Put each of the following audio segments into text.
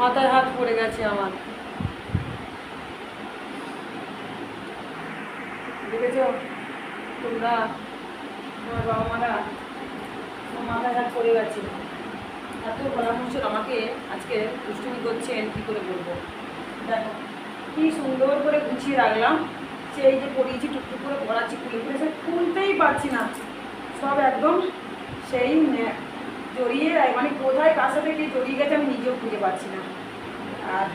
মাথায় হাত পড়ে গেছে আমার। দেখেছ? তোমরা আমার বাবা মারা মাথায় হাত পড়ে গেছে। এত পরামর্শ আমাকে আজকে দুষ্টুমি করছেন, কী করে বলব? দেখো, কি সুন্দর করে গুছিয়ে রাখলাম। সেই যে পড়িয়েছি টুকটুক করে পড়াচ্ছি খুলে খুলে সে খুলতেই পারছি না। সব একদম সেই জড়িয়ে মানে কোথায় কার সাথে কে জড়িয়ে গেছে আমি নিজেও খুঁজে পাচ্ছি না। আর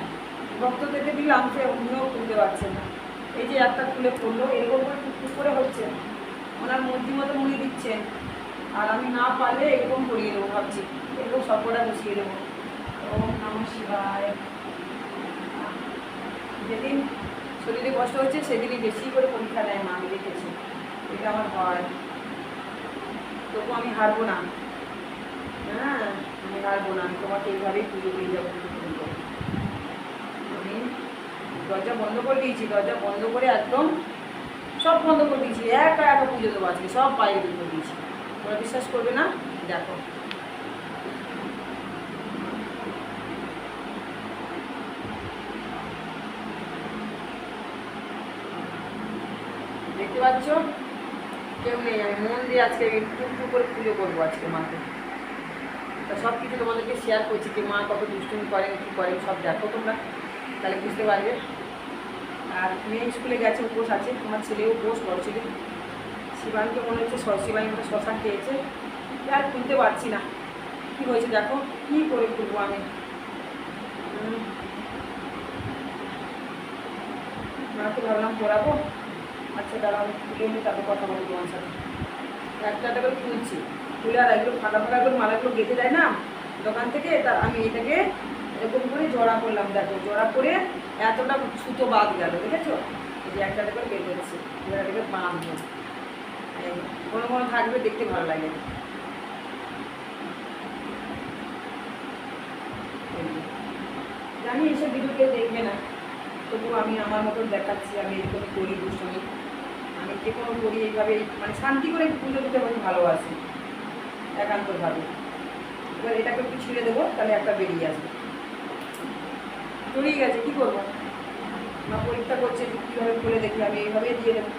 ভক্তদেরকে দিলাম সে উনিও খুলতে পারছে না। এই যে একটা খুলে পড়ল, এরকম করে টুকটুক করে হচ্ছে। ওনার মর্জি মতো মুড়ি দিচ্ছেন। আর আমি না পারলে এরকম করিয়ে দেবো ভাবছি। এরকম সবকটা বসিয়ে দেবো। ওম নম শিবায়। যেদিন শরীরে কষ্ট হচ্ছে, সেদিনই বেশি করে পরীক্ষা নেয় মা, আমি দেখেছি। এটা আমার ভয় তবু আমি হারবো না। হ্যাঁ আমি হারবো না, আমি তোমাকে এইভাবেই পুজো দিয়ে যাব। আমি দরজা বন্ধ করে দিয়েছি, দরজা বন্ধ করে একদম সব বন্ধ করে দিয়েছি, একা একা পুজো দেবো আজকে, সব বাইরে বের করে দিয়েছি। তোমরা বিশ্বাস করবে না? দেখো। দেখতে পাচ্ছ? কেউ নেই, আমি মন দিয়ে আজকে একটু একটু করে পুজো করব আজকে মাকে। সব কিছু তোমাদেরকে শেয়ার করছি যে মা কত দুষ্টুমি করেন কী করেন সব দেখো তোমরা, তাহলে বুঝতে পারবে। আর মেয়ে স্কুলে গেছে, উপোস আছে, তোমার ছেলেও উপোস, বড় ছেলে। শিবানীকে মনে হচ্ছে শিবানী মতো শশা খেয়েছে। আর খুলতে পারছি না। কী হয়েছে দেখো, কী করে খুলবো আমি। মাকে ভাবলাম পড়াবো। আচ্ছা দাঁড়া আমি খুলে তারপর কথা বলব তোমার সাথে। একটা একটা করে খুলছি খুলে আর এগুলো ফাঁকা ফাঁকা করে মালাগুলো গেঁথে দেয় না, দোকান থেকে তা আমি এটাকে এরকম করে জড়া করলাম, দেখো, জড়া করে এতটা সুতো বাদ গেল এই যে একটা করে বের এবার এটাকে বাঁধবো। কোনো কোনো থাকবে, দেখতে ভালো লাগে। জানি এসব ভিডিও দেখবে না, তবু আমি আমার মতন দেখাচ্ছি, আমি এরকম করি দুষ্টমি। আমি যে কোনো করি এইভাবে মানে শান্তি করে পুজো দিতে আমি ভালোবাসি। একান্তভাবে। এবার এটাকে একটু ছিঁড়ে দেবো, তাহলে একটা বেরিয়ে আসবে। জড়িয়ে গেছে, কী করব? মা পরীক্ষা করছে কীভাবে খুলে দেখি, আমি এইভাবে দিয়ে দেবো।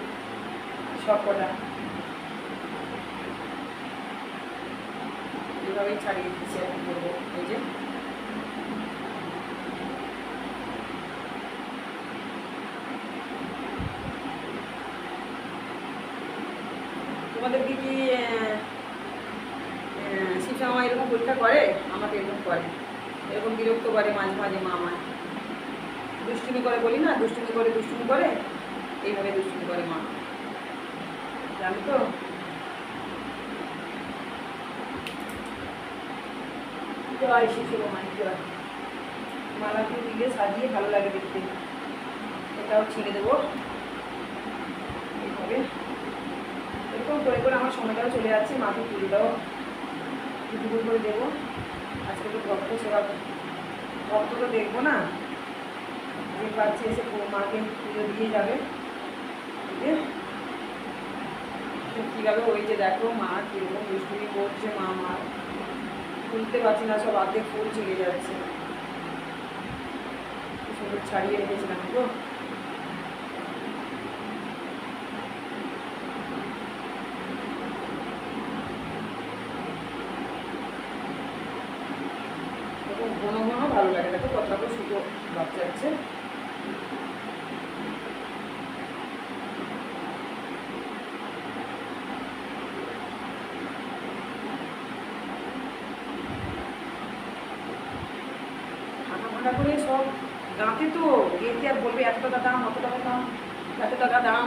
সব কটা। এইভাবেই ছাড়িয়ে দিচ্ছি, এখন করব। এই যে। তোমাদেরকে কি শিবসামা এরকম পরীক্ষা করে, আমাকে এরকম করে। এরকম বিরক্ত করে মাঝে মাঝে মা আমায়। দুষ্টুমি করে বলি না, দুষ্টুমি করে দুষ্টুমি করে, এইভাবে দুষ্টুমি করে মা। জানো তো? জয় শিশু মাই জয়। মালাকে দিলে সাজিয়ে ভালো লাগে দেখতে। এটাও ছেড়ে দেবো। এইভাবে। এরকম করে করে আমার সময়টাও চলে যাচ্ছে, মাকে পুজোটাও দুপুর করে দেবো আজকে তো ভক্ত সেবা, ভক্ত তো দেখব না। যে পাচ্ছে এসে মাকে পুজো দিয়ে যাবে। কীভাবে ওই যে দেখো মা কীরকম দুষ্টুমি করছে মা আমার খুলতে পারছি না, সব আর্ধেক ফুল চলে যাচ্ছে। সুন্দর ছাড়িয়ে রেখেছিলাম তো এরকম ঘন ঘন ভালো লাগে দেখো কতটা করে সুতো বাদ যাচ্ছে ফাঁকা ফাঁকা করে সব গাঁতে তো গেতে আর বলবে এত টাকা দাম, অত টাকা দাম, এত টাকা দাম।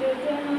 Jojo.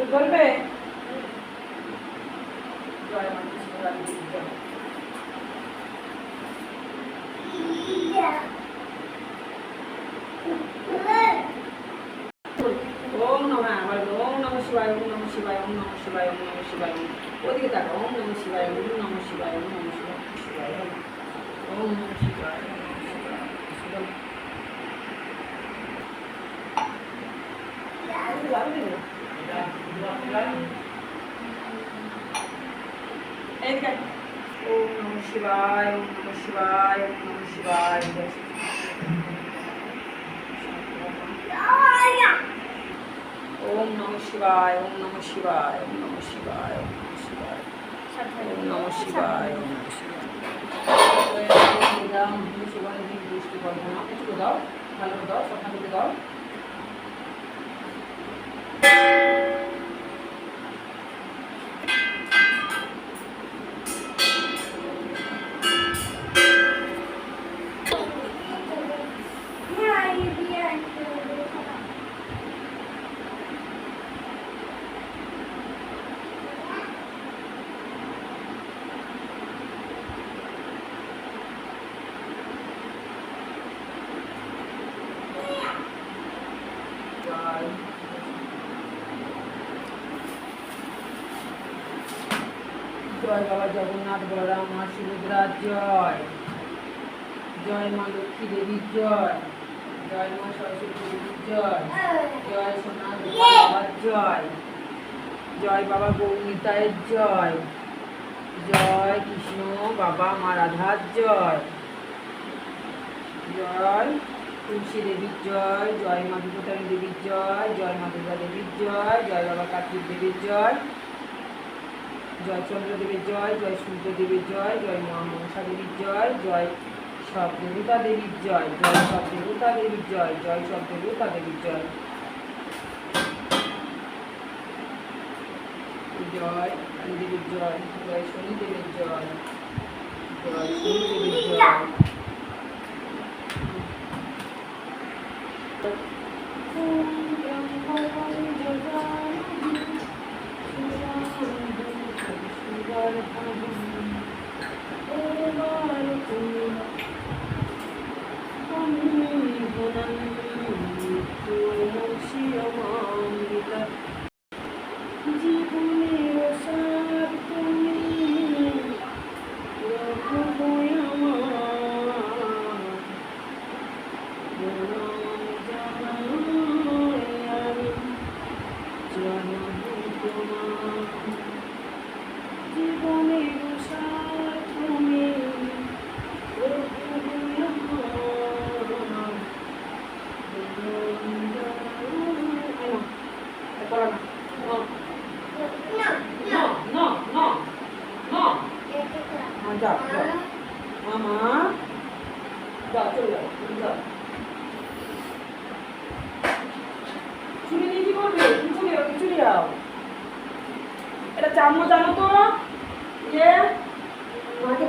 একটু বলবে ওম নমা আবার ওম নম শিবায় ওম নম শিবায় ওম নম শিবায় ওম নম শিবায় ওম ওদিকে তাকা ওম নম শিবায় ওম নম শিবায় ওম নম শিবায় শিবায় ওম নম শিবায় শিবায় ওম নম শিবায় ওম নম শিবায়, ওম নম শিবায়, ওম নম শিবায়, ওম নম শিবায়, ওম নম শিবায়, ওম নম শিবায়। ওম নম শিবায় দৃষ্টি করব না কিছু দাও, ভালো দাও সব দাও। জয় বাবা জগন্নাথ বলরাম, মা সুভদ্রা জয়। জয় মা লক্ষ্মী দেবীর জয়। জয় মা সরস্বতী দেবীর জয়। জয় সোনা জয়। জয় বাবা গৌমিতায়ের জয়। জয় কৃষ্ণ বাবা মা রাধার জয়। জয় তুলসী দেবীর জয় জয় মা বিপতারী দেবীর জয় জয় মা দুর্গা দেবীর জয় জয় বাবা কার্তিক দেবীর জয়। জয় চন্দ্রদেবের জয় জয় সূর্যদেবের জয় জয় মা মনসা দেবীর জয় জয় সব দেবতা দেবীর জয় জয় সব দেবতা দেবীর জয় জয় সব দেবতা দেবীর জয়। জয় দেবীর জয় জয় শনি দেবীর জয় জয় শনি দেবীর জয়। 南无阿弥陀佛，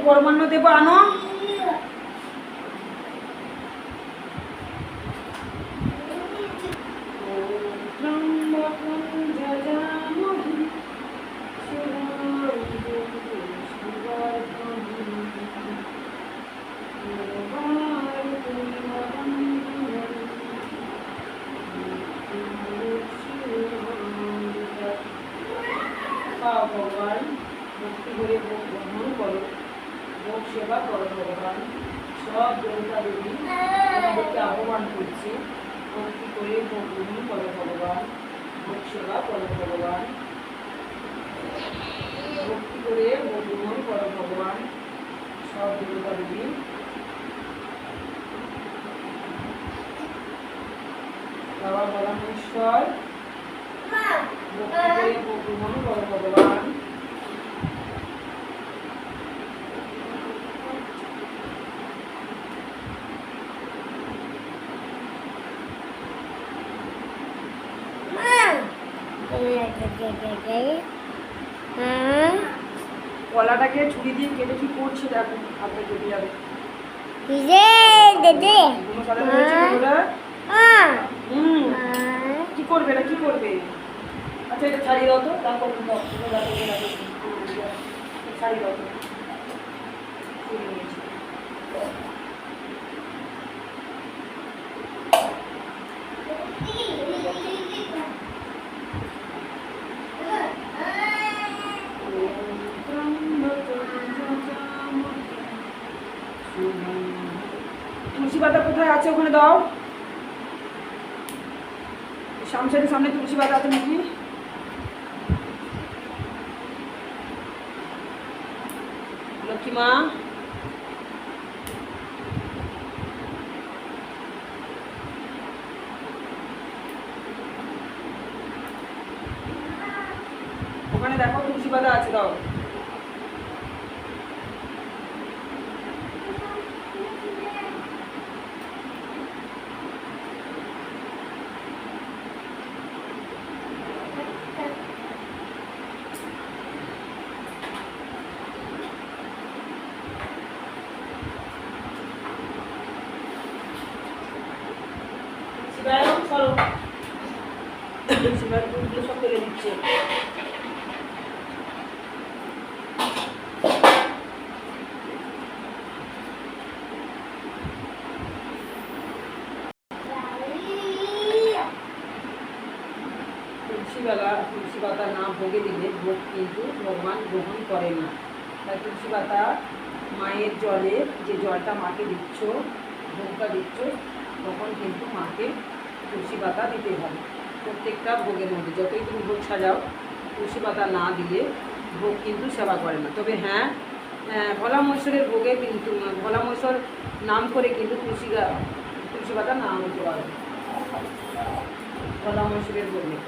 পরমান্ন দেব আনো খাও ভগবান ভক্তি করে ভোগ গ্রহণ করো ভোগ সেবা করো ভগবান সব দেবতা দেবী তোমাদেরকে আহ্বান করছি ভক্তি করে ভোগ গ্রহণ করো ভগবান ভোগ সেবা করো ভগবান ভক্তি করে ভোগ গ্রহণ করো ভগবান সব দেবতা দেবী বাবা বলামেশ্বর ভক্তি করে ভোগ ভগবান। কলাটাকে ছুরি দিয়ে কেটে কি করছে দেখো আপনি কেটে যাবে কি কি করবে না কি করবে আচ্ছা এটা ছাড়িয়ে দাও তো তারপর ছাড়িয়ে দাও তো। পিছনে সামনে তুলসী পাতা আছে নাকি? লক্ষ্মীমা ওখানে দেখো তুলসী পাতা আছে দাও। তুলসীবেলা তুলসী পাতা না ভোগে দিলে ভোগ কিন্তু ভগবান গ্রহণ করে না। তাই তুলসী পাতা মায়ের জলে যে জলটা মাকে দিচ্ছ, ভোগটা দিচ্ছ, তখন কিন্তু মাকে তুলসী পাতা দিতে হবে। প্রত্যেকটা ভোগের মধ্যে যতই তুমি ভোগ সাজাও তুলসী পাতা না দিলে ভোগ কিন্তু সেবা করে না। তবে হ্যাঁ ভোলা মহেশ্বরের ভোগে কিন্তু, ভোলা মহেশ্বর নাম করে কিন্তু তুলসী তুলসী পাতা নাম পারে ভোলা মহেশ্বরের ভোগে।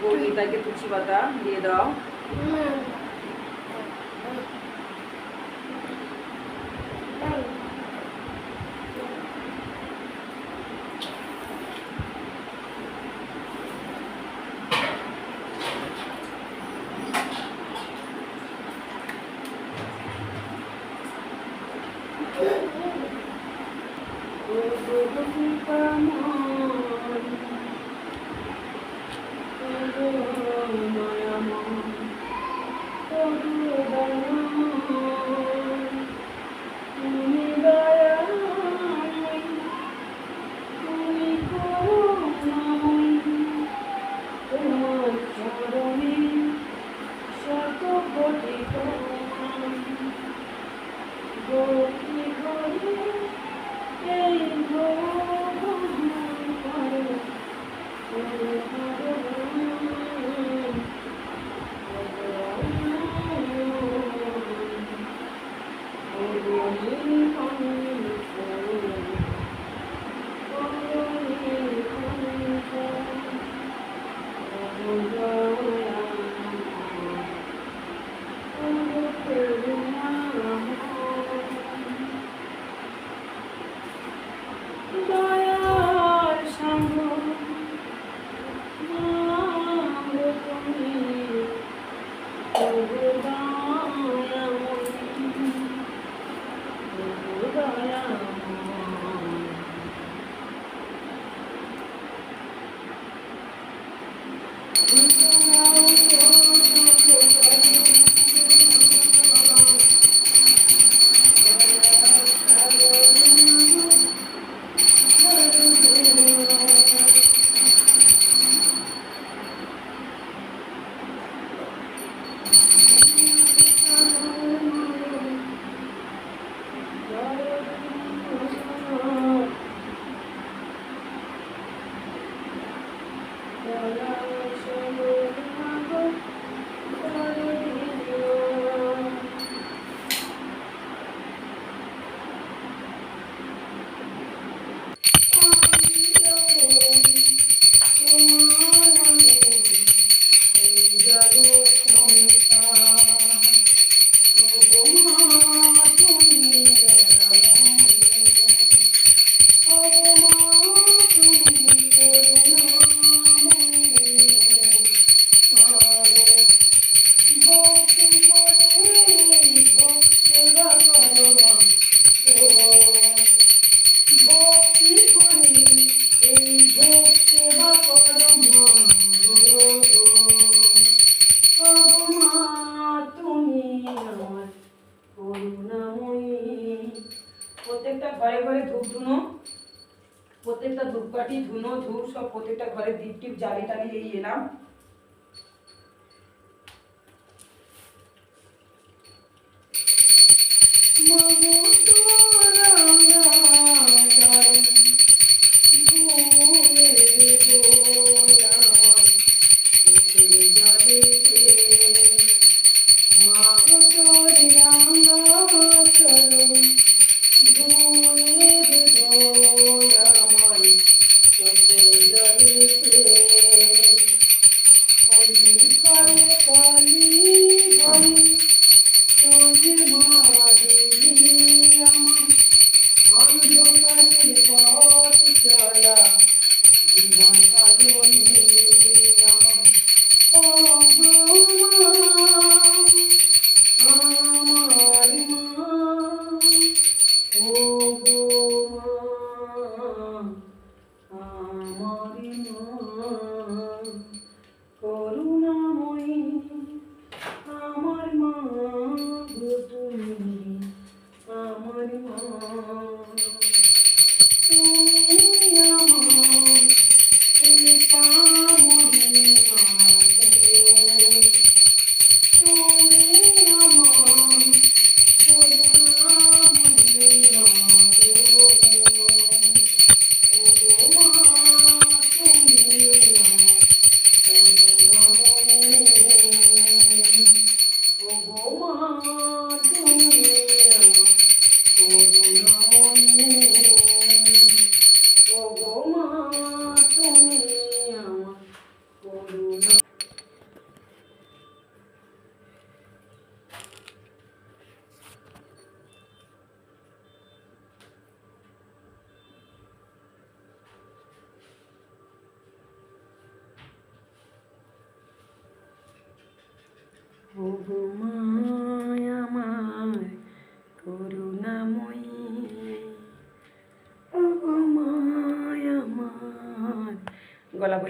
গৌরীতাকে তুলসী পাতা দিয়ে দাও Thank you.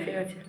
şey açık.